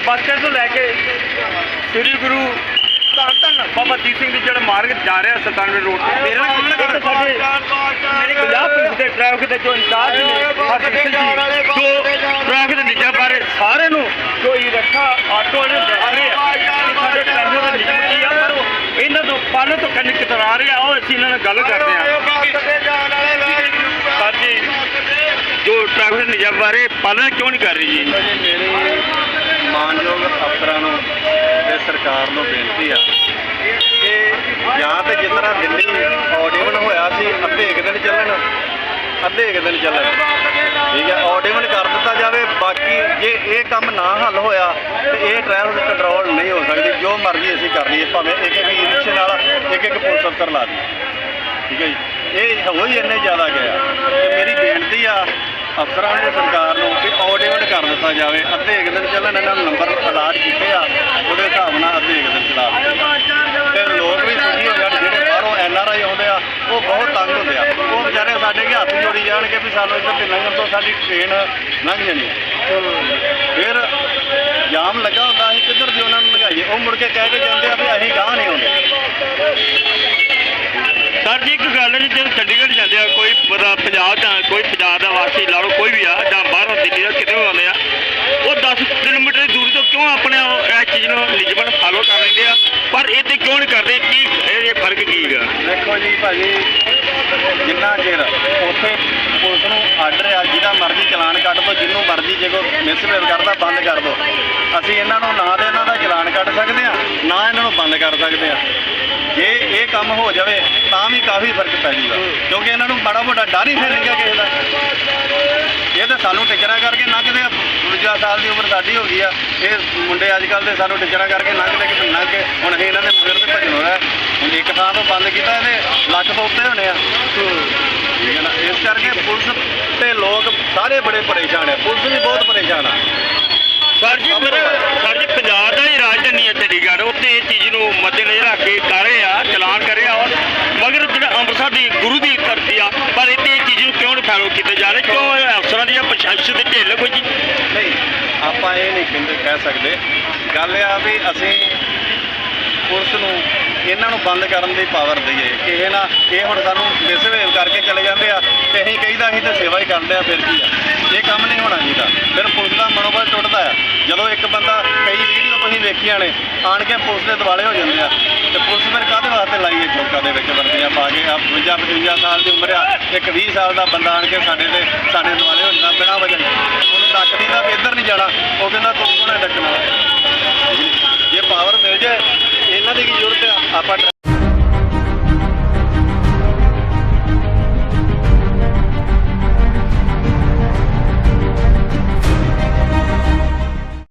ਬਸਟੈਂਡ ਤੋਂ ਲੈ ਕੇ ਸ੍ਰੀ ਗੁਰੂ ਧੰਨ ਧੰਨ ਬਾਬਾ ਦੀਪ ਸਿੰਘ ਦੀ ਜਿਹੜਾ ਮਾਰਗ ਜਾ ਰਿਹਾ ਸੁਲਤਾਨਪੁਰ ਰੋਡ ਤੇ ਮੇਰੇ ਨਾਲ ਸਾਡੇ ਦੇ ਟ੍ਰੈਫਿਕ ਦੇ ਜੋ ਇੰਚਾਰਜ ਨੇ ਹਰਦੀਪ ਸਿੰਘ ਜੀ ਜੋ ਟ੍ਰੈਫਿਕ ਦੇ ਨਿਯਮਾਂ ਬਾਰੇ ਸਾਰਿਆਂ ਨੂੰ ਜੋ ਇਹ ਰੱਖਾ ਆਟੋ ਵਾਲੇ ਦੱਸ ਰਹੇ ਆ। ਕਿ ਸਾਡੇ ਟ੍ਰੈਫਿਕ ਦੇ ਨਿਯਮ ਕੀ ਆ ਪਰ ਉਹ ਇਹਨਾਂ ਤੋਂ ਪਾਲਣ ਤੋਂ ਕੰਨ ਕਿਤਰਾ ਰਹੇ ਆ ਉਹ ਅਸੀਂ ਇਹਨਾਂ ਨਾਲ ਗੱਲ ਕਰਦੇ ਆ ਸਰ ਜੀ ਜੋ ਟ੍ਰੈਫਿਕ ਦੇ ਨਿਯਮ ਬਾਰੇ ਪਾਲਣ ਕਿਉਂ ਨਹੀਂ ਕਰ ਰਹੀ ਜੀ? ਮੇਰੀ ਮਾਨਯੋਗ ਅਫਸਰਾਂ ਨੂੰ ਤੇ ਸਰਕਾਰ ਨੂੰ ਬੇਨਤੀ ਆ ਕਿ ਜਾਂ ਤੇ ਜਿਸ ਤਰ੍ਹਾਂ ਦਿੱਲੀ ਆਡੀਵਨ ਹੋਇਆ ਸੀ ਅੱਧੇ ਅੱਧੇ ਇੱਕ ਦਿਨ ਚੱਲਣ ਠੀਕ ਹੈ ਆਡੀਵਨ ਕਰ ਦਿੱਤਾ ਜਾਵੇ, ਬਾਕੀ ਜੇ ਇਹ ਕੰਮ ਨਾ ਹੱਲ ਹੋਇਆ, ਤੇ ਇਹ ਟ੍ਰੈਫਿਕ ਕੰਟਰੋਲ ਨਹੀਂ ਹੋ ਸਕਦੀ, ਜੋ ਮਰਜ਼ੀ ਅਸੀਂ ਕਰ ਲਈਏ, ਭਾਵੇਂ ਇੱਕ ਇੱਕ ਈ ਰਿਕਸ਼ੇ ਨਾਲ ਇੱਕ ਇੱਕ ਪੁਲਿਸ ਅਫਸਰ ਲਾ ਦਈਏ। ਠੀਕ ਹੈ ਜੀ। ਇਹ ਹੋ ਇੰਨੇ ਜ਼ਿਆਦਾ ਗਿਆ ਤੇ ਮੇਰੀ ਬੇਨਤੀ ਆ ਅਫਸਰਾਂ ਨੂੰ, ਸਰਕਾਰ ਨੂੰ, ਕਿ ਆਡੀਵਨ ਕਰ ਦਿੱਤਾ ਜਾਵੇ, ਅੱਧੇ ਇੱਕ ਦਿਨ ਚੱਲਣ, ਇਹਨਾਂ ਨੂੰ ਨੰਬਰ ਅਲਾਟ ਕੀਤੇ ਆ। ਸਾਡੇ ਅੱਗੇ ਹੱਥ ਜੋੜੀ ਜਾਣਗੇ ਵੀ ਸਾਨੂੰ ਇੱਧਰ ਤੇ ਲੰਘਣ ਤੋਂ ਸਾਡੀ ਟ੍ਰੇਨ ਲੰਘ ਜਾਣੀ ਫਿਰ ਜਾਮ ਲੱਗਾ ਹੁੰਦਾ ਅਸੀਂ ਕਿੱਧਰ ਦੀ ਉਹਨਾਂ ਨੂੰ ਲਗਾਈਏ ਉਹ ਮੁੜ ਕੇ ਕਹਿ ਕੇ ਜਾਂਦੇ ਆ ਵੀ ਅਸੀਂ ਗਾਹ ਨਹੀਂ ਆਉਂਦੇ। ਸਰ ਜੀ ਇੱਕ ਗੱਲ ਜੀ ਜਦੋਂ ਚੰਡੀਗੜ੍ਹ ਜਾਂਦੇ ਆ ਕੋਈ ਪੰਜਾਬ ਦਾ ਕੋਈ ਪੰਜਾਬ ਦਾ ਵਾਸੀ ਲਾ ਲਓ ਕੋਈ ਵੀ ਆ ਜਾਂ ਬਾਹਰੋਂ ਦਿੱਲੀ ਦਾ ਕਿਤੇ ਵੀ ਆਉਂਦੇ ਆ ਉਹ 10 ਕਿਲੋਮੀਟਰ ਦੀ ਦੂਰੀ ਤੋਂ ਕਿਉਂ ਆਪਣੇ ਇਹ ਚੀਜ਼ ਨੂੰ ਨਿਯਮਾਂ ਫਾਲੋ ਕਰ ਲੈਂਦੇ ਆ? ਪਰ ਇਹ ਤੇ ਕਿਉਂ ਨਹੀਂ ਕਰਦੇ? ਕੀ ਇਹ ਫ਼ਰਕ ਕੀ ਹੈਗਾ ਦੇਖੋ ਜੀ ਭਾਜੀ ਪੁਲਿਸ ਨੂੰ ਜਿਹਦਾ ਮਰਜ਼ੀ ਚਲਾਨ ਕੱਟ ਦੋ ਜਿਹਨੂੰ ਮਰਜ਼ੀ ਜੇ ਕੋ ਮਿਸਬਿਹੇਵ ਕਰਦਾ, ਬੰਦ ਕਰ ਦੋ ਅਸੀਂ ਇਹਨਾਂ ਨੂੰ ਨਾ ਤੇ ਇਹਨਾਂ ਦਾ ਚਲਾਨ ਕੱਢ ਸਕਦੇ ਆ ਨਾ ਇਹਨਾਂ ਨੂੰ ਬੰਦ ਕਰ ਸਕਦੇ ਆ ਜੇ ਇਹ ਕੰਮ ਹੋ ਜਾਵੇ, ਤਾਂ ਵੀ ਕਾਫੀ ਫ਼ਰਕ ਪੈ ਜਾਊਗਾ। ਕਿਉਂਕਿ ਇਹਨਾਂ ਨੂੰ ਬੜਾ ਵੱਡਾ ਡਰ ਹੀ ਫਿਰ ਨਹੀਂ ਕਿਸੇ ਦਾ ਇਹ ਤਾਂ ਸਾਨੂੰ ਟਿਚਰਾ ਕਰਕੇ ਲੰਘਦੇ ਆ 52 ਸਾਲ ਦੀ ਉਮਰ ਸਾਡੀ ਹੋ ਗਈ ਆ। ਇਹ ਮੁੰਡੇ ਅੱਜ ਕੱਲ ਦੇ ਸਾਨੂੰ ਟਿਚਰਾ ਕਰਕੇ ਲੰਘਦੇ ਕਿ ਲੰਘ ਕੇ, ਹੁਣ ਅਸੀਂ ਇਹਨਾਂ ਦੇ ਮਗਰ ਤੇ ਭੱਜਣ ਹੁਣ ਇੱਕ ਥਾਂ ਤੋਂ ਬੰਦ ਕੀਤਾ ਇਹਦੇ ਲੱਖ ਤੋਂ ਉੱਤੇ ਹੋਣੇ ਆ ਠੀਕ ਹੈ ਨਾ ਇਸ ਕਰਕੇ ਪੁਲਿਸ ਤੇ ਲੋਕ ਸਾਰੇ ਬੜੇ ਪਰੇਸ਼ਾਨ ਆ। ਪੁਲਿਸ ਵੀ ਬਹੁਤ ਪਰੇਸ਼ਾਨ ਆ। ਸਰ ਜੀ ਫਿਰ ਸਰ ਜੀ ਪੰਜਾਬ ਦਾ ਹੀ ਰਾਜਧਾਨੀ ਹੈ ਚੰਡੀਗੜ੍ਹ। ਉੱਥੇ ਇਹ ਚੀਜ਼ ਨੂੰ ਮੱਦੇਨਜ਼ਰ ਰੱਖ ਕੇ ਕਰ ਰਹੇ ਆ ਚਲਾਨ ਕਰ ਰਹੇ ਆ ਔਰ ਮਗਰ ਜਿਹੜਾ ਅੰਮ੍ਰਿਤਸਰ ਦੀ ਗੁਰੂ ਦੀ ਧਰਤੀ ਆ ਪਰ ਇੱਥੇ ਇਹ ਚੀਜ਼ ਨੂੰ ਕਿਉਂ ਨਹੀਂ ਫਾਲੋ ਕੀਤਾ ਜਾ ਰਿਹਾ? ਕਿਉਂ ਇਹ ਅਫਸਰਾਂ ਦੀਆਂ ਪ੍ਰਸ਼ਾਸਨ ਦੇ ਢਿੱਲ ਕੋਈ ਜੀ? ਨਹੀਂ ਆਪਾਂ ਇਹ ਨਹੀਂ ਕਹਿੰਦੇ ਕਹਿ ਸਕਦੇ। ਗੱਲ ਇਹ ਆ ਵੀ ਅਸੀਂ ਪੁਲਿਸ ਨੂੰ ਇਹਨਾਂ ਨੂੰ ਬੰਦ ਕਰਨ ਦੀ ਪਾਵਰ ਦਈਏ। ਕਿ ਇਹ ਨਾ ਇਹ ਹੁਣ ਸਾਨੂੰ ਮਿਸਬਿਹੇਵ ਕਰਕੇ ਚਲੇ ਜਾਂਦੇ ਆ ਤੇ ਕਹੀਦਾ ਅਸੀਂ ਤੇ ਸੇਵਾ ਹੀ ਕਰਦੇ ਆ ਫਿਰ ਕੀ ਆ? ਇਹ ਕੰਮ ਨਹੀਂ ਹੋਣਾ ਚਾਹੀਦਾ। ਫਿਰ ਪੁਲਿਸ ਦਾ ਮਨੋਬਲ ਟੁੱਟਦਾ ਆ। ਜਦੋਂ ਇੱਕ ਬੰਦਾ ਕਈ ਵੀਡੀਓ ਤੁਸੀਂ ਵੇਖੀਆਂ ਨੇ, ਆਣ ਕੇ ਪੁਲਿਸ ਦੇ ਦਿਵਾਲੇ ਹੋ ਜਾਂਦੇ ਆ। ਤੇ ਪੁਲਿਸ ਫਿਰ ਕਾਹਦੇ ਵਾਸਤੇ ਲਾਈਏ ਚੌਕਾਂ ਦੇ ਵਿੱਚ ਵਰਦੀਆਂ ਪਾ ਕੇ? ਆ 52 55 ਸਾਲ ਦੀ ਉਮਰ ਆ। ਇੱਕ 20 ਸਾਲ ਦਾ ਬੰਦਾ ਆਣ ਕੇ ਸਾਡੇ ਤੇ, ਸਾਡੇ ਦਿਵਾਲੇ ਹੋ ਜਾਂਦਾ, ਬਿਨਾਂ ਵਜ੍ਹਾ ਉਹਨੂੰ ਡੱਕਦੀ ਦਾ ਵੀ ਇੱਧਰ ਨਹੀਂ ਜਾਣਾ। ਉਹ ਕਹਿੰਦਾ, ਤੂੰ